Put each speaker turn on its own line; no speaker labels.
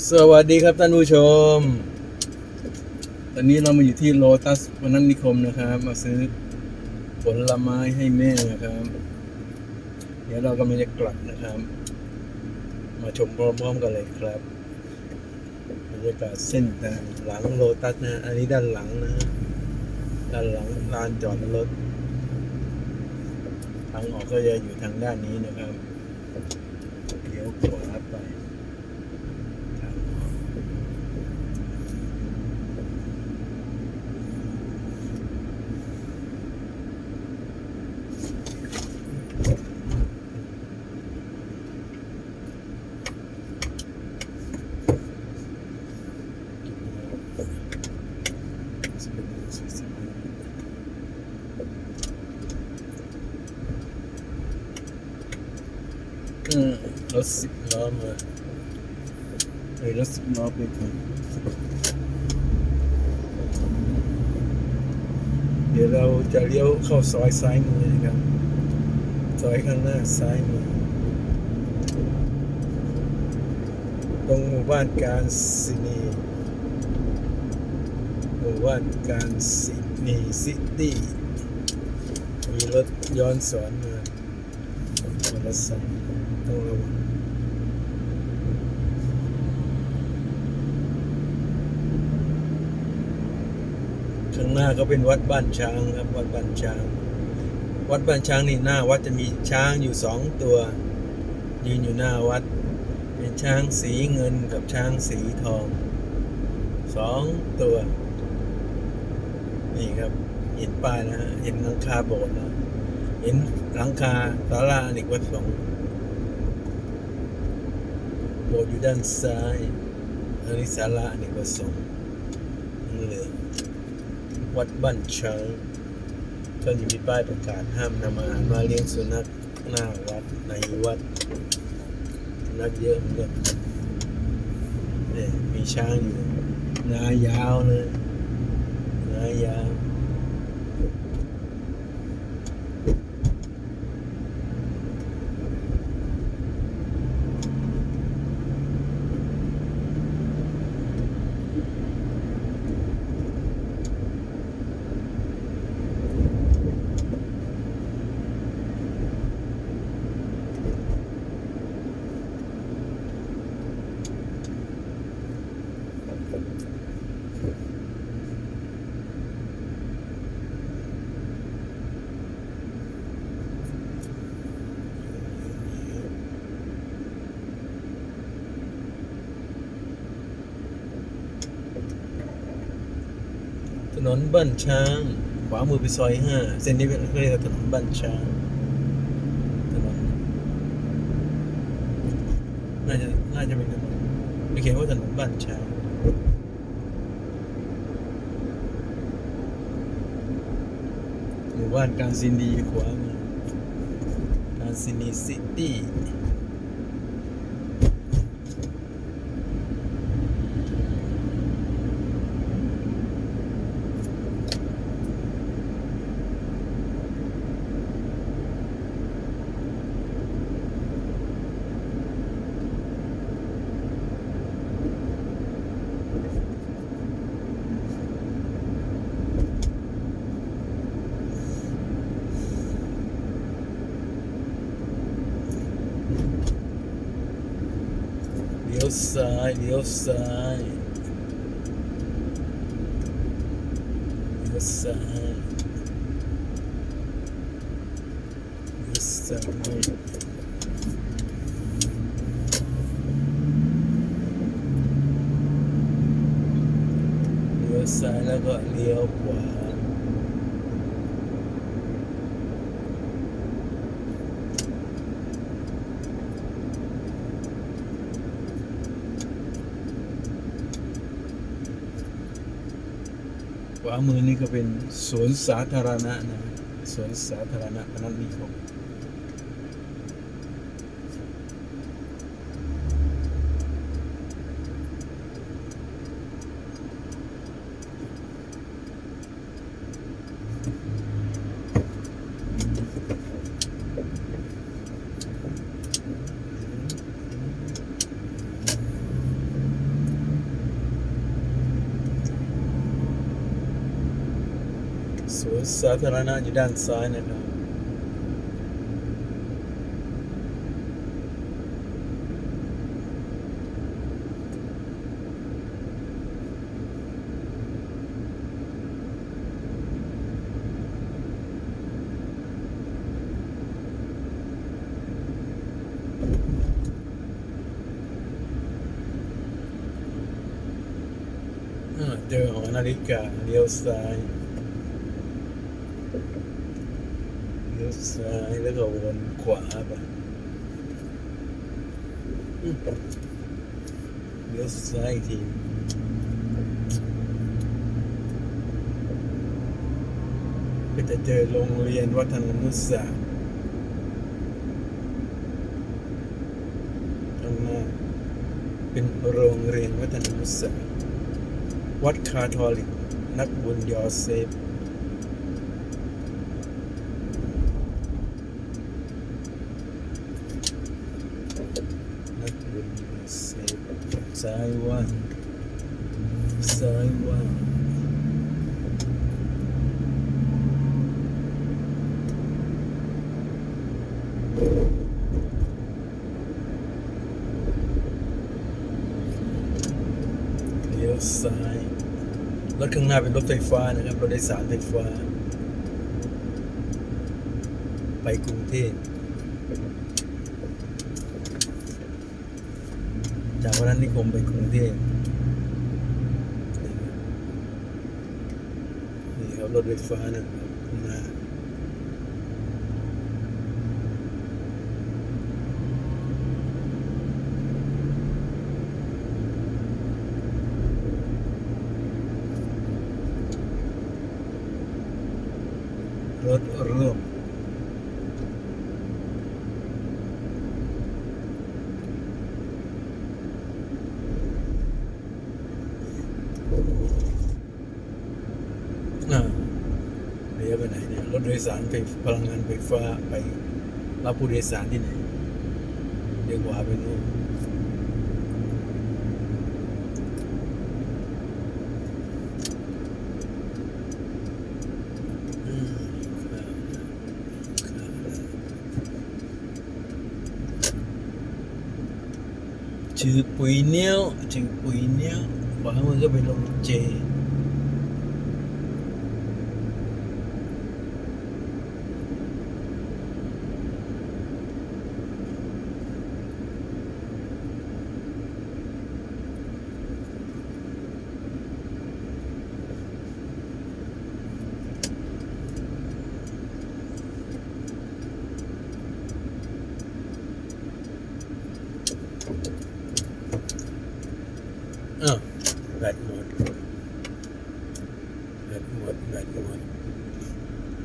สวัสดีครับท่านผู้ชม ตอนนี้เรามาอยู่ที่โลตัสวนันนิคมนะครับ มาซื้อผลไม้ให้แม่นะครับ เดี๋ยวเรากำลังจะกลับนะครับ มาชมพร้อมๆกันเลยครับบรรยากาศเส้นทางหลังโลตัสนะ อันนี้ด้านหลังนะ ด้านหลังลานจอดรถ ทางออกก็จะอยู่ทางด้านนี้นะครับเลี้ยวขวาไป ทางออก อืมรถสิบล้อมาเฮ้ยรถสิบล้อไปถึงเดี๋ยวเราจะเลี้ยวเข้าซอยซ้ายมือนะครับ ซอยข้างหน้าซ้ายมือ ตรงหมู่บ้านการซินี หมู่านการซินีซิตี้มีรถย้อนสอนมามอเตอร์ไซค์ต้องระวังข้างหน้าก็เป็นวัดบ้านช้างครับ วัดบ้านช้าง วัดบ้านช้างนี่หน้าวัดจะมีช้างอยู่สองตัว ยืนอยู่หน้าวัด เป็นช้างสีเงินกับช้างสีทองสองตัว นี่ครับ เห็นป้ายนะฮะเห็นหลังคาโบสถ์นะเห็นหลังคาศาลาอเนกประสงค์โบสถ์อยู่ด้านซ้ายอันนี้ศาลาอเนกประสงค์เหลืองวัดบ้านช้างก็จะมีป้ายประกาศห้ามนำอาหารมาเลี้ยงสุนัขหน้าวัดในวัดสุนัขเยอะเหมือนกันเนี่ยมีช้างอยู่นายาวเลย น นนบ้านช้าง ขวามือไปซอยห้าเส้นนี้เป็นเรียกถนนบ้านช้างถนนน่าจะน่าจะเป็นถนนไม่เขียนว่าถนนบ้านช้างหมู่บ้านการซินดีขวามือการซินีซิตี้ ลี้ยวซ้ายเลี้ยวซ้ายเลี้ยวซ้ายเลี้ยวซ้ายเลี้ยวซ้ายแล้วก็เลี้ยวขวา ขวามือนี่ก็เป็นสวนสาธารณะนะสวนสาธารณะพนัสนิคม สวนสาธารณ ลี้ยวซ้ายเลี้ยวซ้ายแล้วก็วนขวาไปอืมเลี้ยวซ้ายทีก็จะเจอโรงเรียนวัฒนนุศาสตร์ข้างหน้าเป็นโรงเรียนวัฒนนุศาสตร์วัดคาทอลิก นักบุญยอเซฟ นักบุญยอเซฟ ซ้ายว่างซ้ายว่างเลี้ยวซ้ายรถข้างหน้าเป็นรถไฟฟ้านะครับรถโดยสารไฟฟ้า ไปกรุงเทพ จากวันนั้นนิคมไปกรุงเทพนี่ครับรถไฟฟ้านะครับหน้ารถร่วม อ่าเรียกไปไหนเนี่ยรถโดยสารไฟพลังงานไฟฟ้าไปรับผู้โดยสารที่ไหนเดี๋ยวขวาไปนู่นอืมครับครับชื่อปุ๋ยเนี้ยวชื่อปุ๋ยเนี้ยวขวามือก็เป็นลงเจ